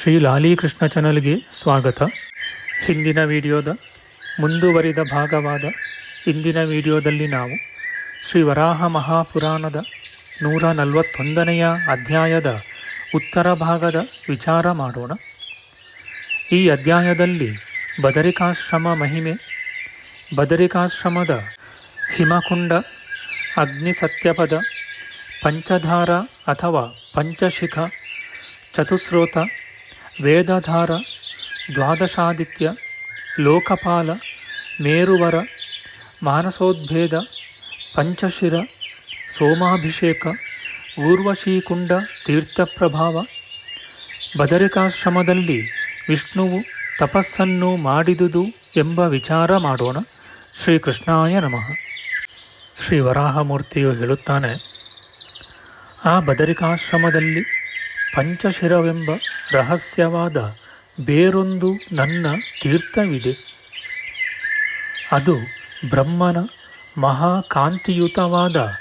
ಶ್ರೀ ಲಾಲೀಕೃಷ್ಣ ಚಾನಲ್ಗೆ ಸ್ವಾಗತ. ಹಿಂದಿನ ವಿಡಿಯೋದ ಮುಂದುವರಿದ ಭಾಗವಾದ ಇಂದಿನ ವಿಡಿಯೋದಲ್ಲಿ ನಾವು ಶ್ರೀ ವರಾಹ ಮಹಾಪುರಾಣದ ನೂರ ನಲವತ್ತೊಂದನೆಯ ಅಧ್ಯಾಯದ ಉತ್ತರ ಭಾಗದ ವಿಚಾರ ಮಾಡೋಣ. ಈ ಅಧ್ಯಾಯದಲ್ಲಿ ಬದರಿಕಾಶ್ರಮ ಮಹಿಮೆ, ಬದರಿಕಾಶ್ರಮದ ಹಿಮಕುಂಡ, ಅಗ್ನಿಸತ್ಯಪದ, ಪಂಚಧಾರ ಅಥವಾ ಪಂಚಶಿಖ, ಚತುಸ್ರೋತ ವೇದಧಾರ, ದ್ವಾದಶಾದಿತ್ಯ, ಲೋಕಪಾಲ, ಮೇರುವರ, ಮಾನಸೋದ್ಭೇದ, ಪಂಚಶಿರ, ಸೋಮಾಭಿಷೇಕ, ಊರ್ವಶೀಕುಂಡ, ತೀರ್ಥಪ್ರಭಾವ, ಬದರಿಕಾಶ್ರಮದಲ್ಲಿ ವಿಷ್ಣುವು ತಪಸ್ಸನ್ನು ಮಾಡಿದುದು ಎಂಬ ವಿಚಾರ ಮಾಡೋಣ. ಶ್ರೀಕೃಷ್ಣಾಯ ನಮಃ. ಶ್ರೀ ವರಾಹಮೂರ್ತಿಯು ಹೇಳುತ್ತಾನೆ, ಆ ಬದರಿಕಾಶ್ರಮದಲ್ಲಿ ಪಂಚಶಿರವೆಂಬ ರಹಸ್ಯವಾದ ಬೇರೊಂದು ನನ್ನ ತೀರ್ಥವಿದೆ. ಅದು ಬ್ರಹ್ಮನ ಮಹಾಕಾಂತಿಯುತವಾದ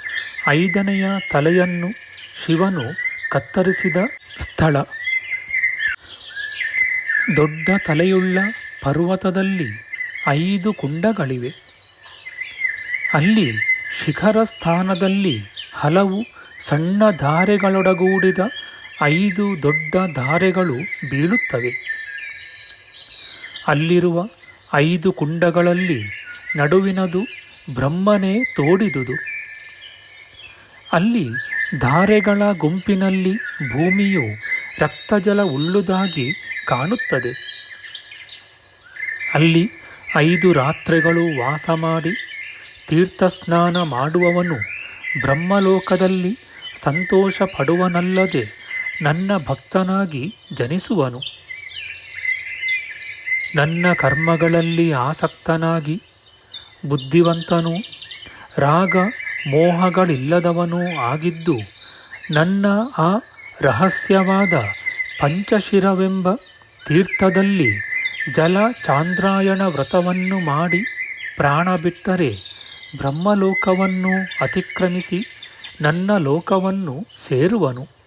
ಐದನೆಯ ತಲೆಯನ್ನು ಶಿವನು ಕತ್ತರಿಸಿದ ಸ್ಥಳ. ದೊಡ್ಡ ತಲೆಯುಳ್ಳ ಪರ್ವತದಲ್ಲಿ ಐದು ಕುಂಡಗಳಿವೆ. ಅಲ್ಲಿ ಶಿಖರ ಸ್ಥಾನದಲ್ಲಿ ಹಲವು ಸಣ್ಣ ಧಾರೆಗಳೊಡಗೂಡಿದ ಐದು ದೊಡ್ಡ ಧಾರೆಗಳು ಬೀಳುತ್ತವೆ. ಅಲ್ಲಿರುವ ಐದು ಕುಂಡಗಳಲ್ಲಿ ನಡುವಿನದು ಬ್ರಹ್ಮನೇ ತೋಡಿದುದು. ಅಲ್ಲಿ ಧಾರೆಗಳ ಗುಂಪಿನಲ್ಲಿ ಭೂಮಿಯು ರಕ್ತಜಲ ಉಳ್ಳುದಾಗಿ ಕಾಣುತ್ತದೆ. ಅಲ್ಲಿ ಐದು ರಾತ್ರಿಗಳು ವಾಸ ಮಾಡಿ ತೀರ್ಥಸ್ನಾನ ಮಾಡುವವನು ಬ್ರಹ್ಮಲೋಕದಲ್ಲಿ ಸಂತೋಷ ಪಡುವನಲ್ಲದೆ ನನ್ನ ಭಕ್ತನಾಗಿ ಜನಿಸುವನು. ನನ್ನ ಕರ್ಮಗಳಲ್ಲಿ ಆಸಕ್ತನಾಗಿ ಬುದ್ಧಿವಂತನೂ, ರಾಗ ಮೋಹಗಳಿಲ್ಲದವನೂ ಆಗಿದ್ದು ನನ್ನ ಆ ರಹಸ್ಯವಾದ ಪಂಚಶಿರವೆಂಬ ತೀರ್ಥದಲ್ಲಿ ಜಲ ಚಾಂದ್ರಾಯಣ ವ್ರತವನ್ನು ಮಾಡಿ ಪ್ರಾಣ ಬಿಟ್ಟರೆ ಬ್ರಹ್ಮಲೋಕವನ್ನು ಅತಿಕ್ರಮಿಸಿ ನನ್ನ ಲೋಕವನ್ನು ಸೇರುವನು.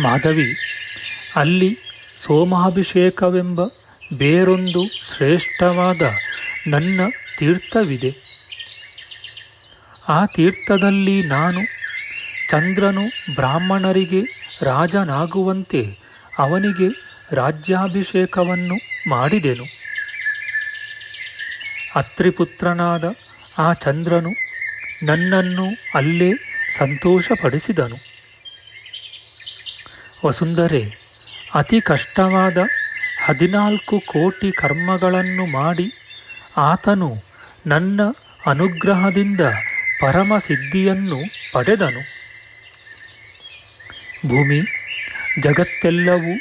ಮಾಧವಿ, ಅಲ್ಲಿ ಸೋಮಾಭಿಷೇಕವೆಂಬ ಬೇರೊಂದು ಶ್ರೇಷ್ಠವಾದ ನನ್ನ ತೀರ್ಥವಿದೆ. ಆ ತೀರ್ಥದಲ್ಲಿ ನಾನು ಚಂದ್ರನು ಬ್ರಾಹ್ಮಣರಿಗೆ ರಾಜನಾಗುವಂತೆ ಅವನಿಗೆ ರಾಜ್ಯಾಭಿಷೇಕವನ್ನು ಮಾಡಿದೆನು. ಅತ್ರಿಪುತ್ರನಾದ ಆ ಚಂದ್ರನು ನನ್ನನ್ನು ಅಲ್ಲೇ ಸಂತೋಷಪಡಿಸಿದನು. ವಸುಂಧರೆ, ಅತಿ ಕಷ್ಟವಾದ ಹದಿನಾಲ್ಕು ಕೋಟಿ ಕರ್ಮಗಳನ್ನು ಮಾಡಿ ಆತನು ನನ್ನ ಅನುಗ್ರಹದಿಂದ ಪರಮಸಿದ್ಧಿಯನ್ನು ಪಡೆದನು. ಭೂಮಿ, ಜಗತ್ತೆಲ್ಲವೂ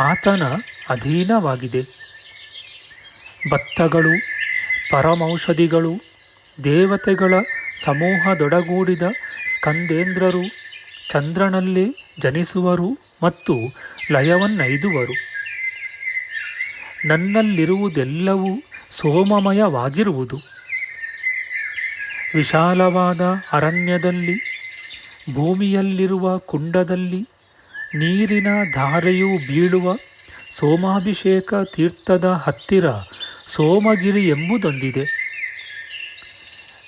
ಆತನ ಅಧೀನವಾಗಿದೆ. ಭತ್ತಗಳು, ಪರಮೌಷಧಿಗಳು, ದೇವತೆಗಳ ಸಮೂಹದೊಡಗೂಡಿದ ಸ್ಕಂದೇಂದ್ರರು, ಚಂದ್ರನಲ್ಲಿ ಜನಿಸುವರು. ಮತ್ತು ಲಯವನ್ನೈದುವರು. ನನ್ನಲ್ಲಿರುವುದೆಲ್ಲವೂ ಸೋಮಮಯವಾಗಿರುವುದು. ವಿಶಾಲವಾದ ಅರಣ್ಯದಲ್ಲಿ, ಭೂಮಿಯಲ್ಲಿರುವ ಕುಂಡದಲ್ಲಿ, ನೀರಿನ ಧಾರೆಯು ಬೀಳುವ ಸೋಮಾಭಿಷೇಕ ತೀರ್ಥದ ಹತ್ತಿರ ಸೋಮಗಿರಿ ಎಂಬುದೊಂದಿದೆ.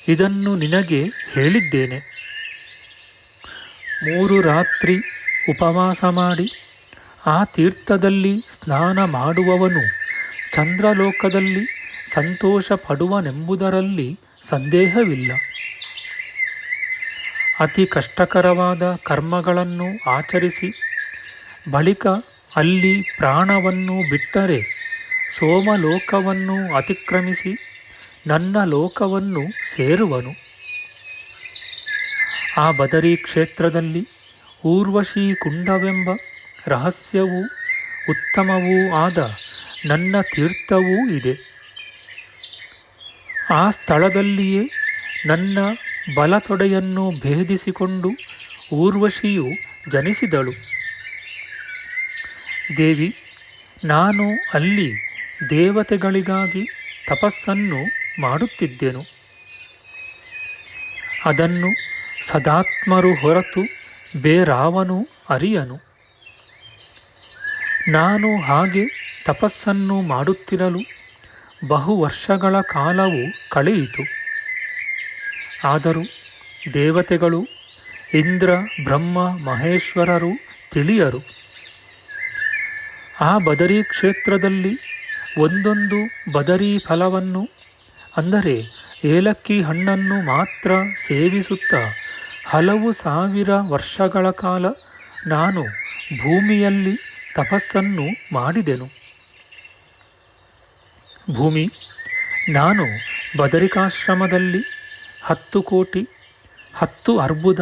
ಇದನ್ನು ನಿನಗೆ ಹೇಳಿದ್ದೇನೆ. ಮೂರು ರಾತ್ರಿ ಉಪವಾಸ ಮಾಡಿ ಆ ತೀರ್ಥದಲ್ಲಿ ಸ್ನಾನ ಮಾಡುವವನು ಚಂದ್ರಲೋಕದಲ್ಲಿ ಸಂತೋಷ ಪಡುವನೆಂಬುದರಲ್ಲಿ ಸಂದೇಹವಿಲ್ಲ. ಅತಿ ಕಷ್ಟಕರವಾದ ಕರ್ಮಗಳನ್ನು ಆಚರಿಸಿ, ಬಳಿಕ ಅಲ್ಲಿ ಪ್ರಾಣವನ್ನು ಬಿಟ್ಟರೆ ಸೋಮಲೋಕವನ್ನು ಅತಿಕ್ರಮಿಸಿ ನನ್ನ ಲೋಕವನ್ನು ಸೇರುವನು. ಆ ಬದರಿ ಕ್ಷೇತ್ರದಲ್ಲಿ ಊರ್ವಶಿ ಕುಂಡವೆಂಬ ರಹಸ್ಯವೂ ಉತ್ತಮವೂ ಆದ ನನ್ನ ತೀರ್ಥವೂ ಇದೆ. ಆ ಸ್ಥಳದಲ್ಲಿಯೇ ನನ್ನ ಬಲತೊಡೆಯನ್ನು ಭೇದಿಸಿಕೊಂಡು ಊರ್ವಶಿಯು ಜನಿಸಿದಳು. ದೇವಿ, ನಾನು ಅಲ್ಲಿ ದೇವತೆಗಳಿಗಾಗಿ ತಪಸ್ಸನ್ನು ಮಾಡುತ್ತಿದ್ದೆನು. ಅದನ್ನು ಸದಾತ್ಮರು ಹೊರತು ಬೇರಾವನು ಅರಿಯನು. ನಾನು ಹಾಗೆ ತಪಸ್ಸನ್ನು ಮಾಡುತ್ತಿರಲು ಬಹು ವರ್ಷಗಳ ಕಾಲವು ಕಳೆಯಿತು. ಆದರೂ ದೇವತೆಗಳು ಇಂದ್ರ, ಬ್ರಹ್ಮ, ಮಹೇಶ್ವರರು ತಿಳಿಯರು. ಆ ಬದರಿ ಕ್ಷೇತ್ರದಲ್ಲಿ ಒಂದೊಂದು ಬದರಿ ಫಲವನ್ನು, ಅಂದರೆ ಏಲಕ್ಕಿ ಹಣ್ಣನ್ನು ಮಾತ್ರ ಸೇವಿಸುತ್ತಾ ಹಲವು ಸಾವಿರ ವರ್ಷಗಳ ಕಾಲ ನಾನು ಭೂಮಿಯಲ್ಲಿ ತಪಸ್ಸನ್ನು ಮಾಡಿದೆನು. ಭೂಮಿ, ನಾನು ಬದರಿಕಾಶ್ರಮದಲ್ಲಿ ಹತ್ತು ಕೋಟಿ, ಹತ್ತು ಅರ್ಬುದ,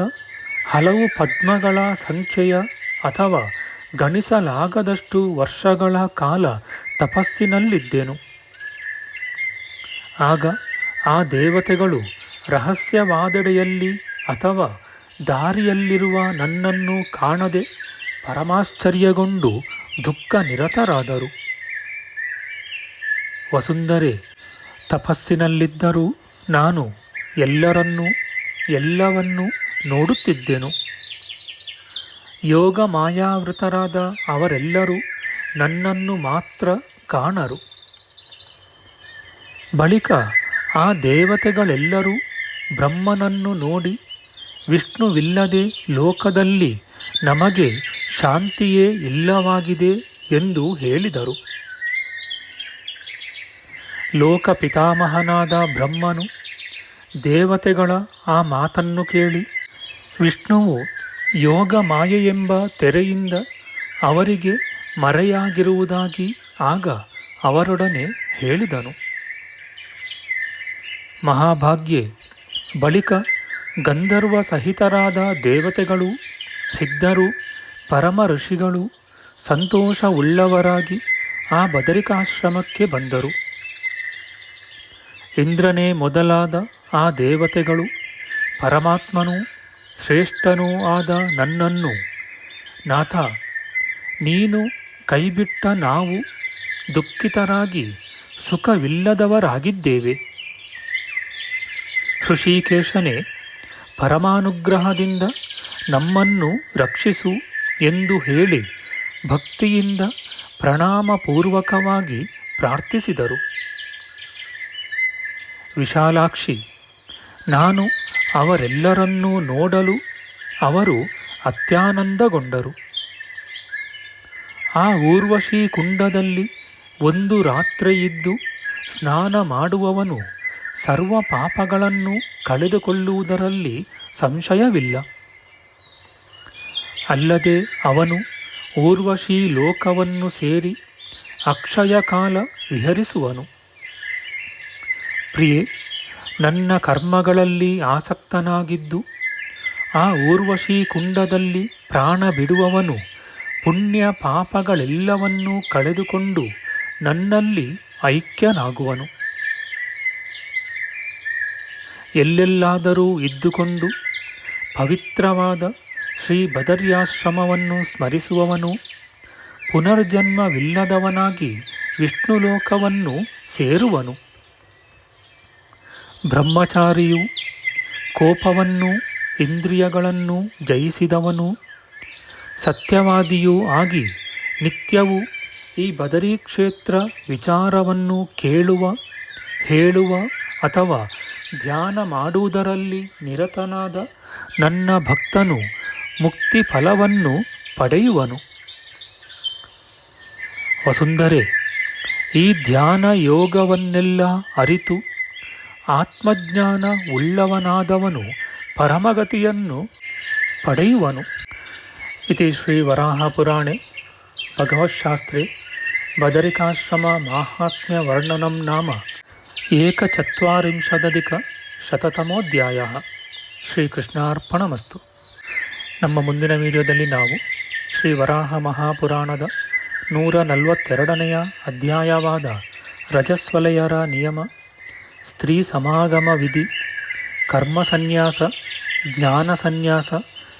ಹಲವು ಪದ್ಮಗಳ ಸಂಖ್ಯೆಯ ಅಥವಾ ಗಣಿಸಲಾಗದಷ್ಟು ವರ್ಷಗಳ ಕಾಲ ತಪಸ್ಸಿನಲ್ಲಿದ್ದೆನು. ಆಗ ಆ ದೇವತೆಗಳು ರಹಸ್ಯವಾದೆಡೆಯಲ್ಲಿ ಅಥವಾ ದಾರಿಯಲ್ಲಿರುವ ನನ್ನನ್ನು ಕಾಣದೆ ಪರಮಾಶ್ಚರ್ಯಗೊಂಡು ದುಃಖ ನಿರತರಾದರು. ವಸುಂಧರೆ, ತಪಸ್ಸಿನಲ್ಲಿದ್ದರೂ ನಾನು ಎಲ್ಲರನ್ನೂ, ಎಲ್ಲವನ್ನೂ ನೋಡುತ್ತಿದ್ದೆನು. ಯೋಗ ಮಾಯಾವೃತರಾದ ಅವರೆಲ್ಲರೂ ನನ್ನನ್ನು ಮಾತ್ರ ಕಾಣರು. ಬಳಿಕ ಆ ದೇವತೆಗಳೆಲ್ಲರೂ ಬ್ರಹ್ಮನನ್ನು ನೋಡಿ ವಿಷ್ಣುವಿಲ್ಲದೆ ಲೋಕದಲ್ಲಿ ನಮಗೆ ಶಾಂತಿಯೇ ಇಲ್ಲವಾಗಿದೆ ಎಂದು ಹೇಳಿದರು. ಲೋಕ ಪಿತಾಮಹನಾದ ಬ್ರಹ್ಮನು, ದೇವತೆಗಳ ಆ ಮಾತನ್ನು ಕೇಳಿ, ವಿಷ್ಣುವು ಯೋಗ ಮಾಯೆಯೆಂಬ ತೆರೆಯಿಂದ ಅವರಿಗೆ ಮರೆಯಾಗಿರುವುದಾಗಿ ಆಗ ಅವರೊಡನೆ ಹೇಳಿದನು. ಮಹಾಭಾಗ್ಯೆ, ಬಳಿಕ ಗಂಧರ್ವ ಸಹಿತರಾದ ದೇವತೆಗಳು, ಸಿದ್ಧರು, ಪರಮ ಋಷಿಗಳು, ಸಂತೋಷವುಳ್ಳವರಾಗಿ ಆ ಬದರಿಕಾಶ್ರಮಕ್ಕೆ ಬಂದರು. ಇಂದ್ರನೇ ಮೊದಲಾದ ಆ ದೇವತೆಗಳು, ಪರಮಾತ್ಮನೂ ಶ್ರೇಷ್ಠನೂ ಆದ ನನ್ನನ್ನು, ನಾಥ, ನೀನು ಕೈಬಿಟ್ಟ ನಾವು ದುಃಖಿತರಾಗಿ ಸುಖವಿಲ್ಲದವರಾಗಿದ್ದೇವೆ. ಋಷಿಕೇಶನೇ ಪರಮಾನುಗ್ರಹದಿಂದ ನಮ್ಮನ್ನು ರಕ್ಷಿಸು ಎಂದು ಹೇಳಿ ಭಕ್ತಿಯಿಂದ ಪ್ರಣಾಮಪೂರ್ವಕವಾಗಿ ಪ್ರಾರ್ಥಿಸಿದರು. ವಿಶಾಲಾಕ್ಷಿ, ನಾನು ಅವರೆಲ್ಲರನ್ನೂ ನೋಡಲು ಅವರು ಅತ್ಯಾನಂದಗೊಂಡರು. ಆ ಊರ್ವಶಿ ಕುಂಡದಲ್ಲಿ ಒಂದು ರಾತ್ರಿಯಿದ್ದು ಸ್ನಾನ ಮಾಡುವವನು ಸರ್ವ ಪಾಪಗಳನ್ನು ಕಳೆದುಕೊಳ್ಳುವುದರಲ್ಲಿ ಸಂಶಯವಿಲ್ಲ. ಅಲ್ಲದೆ ಅವನು ಊರ್ವಶಿ ಲೋಕವನ್ನು ಸೇರಿ ಅಕ್ಷಯ ಕಾಲ ವಿಹರಿಸುವನು. ಪ್ರಿಯೆ, ನನ್ನ ಕರ್ಮಗಳಲ್ಲಿ ಆಸಕ್ತನಾಗಿದ್ದು, ಆ ಊರ್ವಶಿ ಕುಂಡದಲ್ಲಿ ಪ್ರಾಣ ಬಿಡುವವನು ಪುಣ್ಯ ಪಾಪಗಳೆಲ್ಲವನ್ನೂ ಕಳೆದುಕೊಂಡು ನನ್ನಲ್ಲಿ ಐಕ್ಯನಾಗುವನು. ಎಲ್ಲೆಲ್ಲಾದರೂ ಇದ್ದುಕೊಂಡು ಪವಿತ್ರವಾದ ಶ್ರೀ ಬದರ್ಯಾಶ್ರಮವನ್ನು ಸ್ಮರಿಸುವವನು, ಪುನರ್ಜನ್ಮವಿಲ್ಲದವನಾಗಿ ವಿಷ್ಣುಲೋಕವನ್ನು ಸೇರುವನು. ಬ್ರಹ್ಮಚಾರಿಯು ಕೋಪವನ್ನು, ಇಂದ್ರಿಯಗಳನ್ನು ಜಯಿಸಿದವನು, ಸತ್ಯವಾದಿಯೂ ಆಗಿ ನಿತ್ಯವೂ ಈ ಬದರಿ ಕ್ಷೇತ್ರ ವಿಚಾರವನ್ನು ಕೇಳುವ, ಹೇಳುವ ಅಥವಾ ಧ್ಯಾನ ಮಾಡುವುದರಲ್ಲಿ ನಿರತನಾದ ನನ್ನ ಭಕ್ತನು ಮುಕ್ತಿ ಫಲವನ್ನು ಪಡೆಯುವನು. ವಸುಂಧರೆ, ಈ ಧ್ಯಾನ ಯೋಗವನ್ನೆಲ್ಲ ಅರಿತು ಆತ್ಮಜ್ಞಾನ ಉಳ್ಳವನಾದವನು ಪರಮಗತಿಯನ್ನು ಪಡೆಯುವನು. ಇತಿ ಶ್ರೀ ವರಾಹಪುರಾಣೆ ಭಗವತ್ಶಾಸ್ತ್ರೆ ಬದರಿಕಾಶ್ರಮ ಮಾಹಾತ್ಮ್ಯ ವರ್ಣನಂ ನಾಮ ಏಕಚತ್ವರಿಂಶದಧಿಕ ಶತತಮೋಧ್ಯಾಯ ಶ್ರೀಕೃಷ್ಣಾರ್ಪಣಮಸ್ತು. ನಮ್ಮ ಮುಂದಿನ ವಿಡಿಯೋದಲ್ಲಿ ನಾವು ಶ್ರೀ ವರಾಹ ಮಹಾಪುರಾಣದ ನೂರ ನಲವತ್ತೆರಡನೆಯ ಅಧ್ಯಾಯವಾದ ರಜಸ್ವಲಯರ ನಿಯಮ, ಸ್ತ್ರೀ ಸಮಾಗಮ ವಿಧಿ ಕರ್ಮಸನ್ಯಾಸ ಜ್ಞಾನಸನ್ಯಾಸ ಜ್ಞಾನ ಸನ್ಯಾಸ,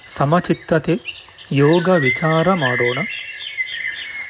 ಸಮಚಿತ್ತತೆ, ಯೋಗ ವಿಚಾರ ಮಾಡೋಣ.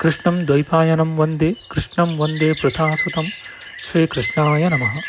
कृष्णं द्वैपायनं वन्दे कृष्णं वन्दे प्रथासुतं श्रीकृष्णाय नमः।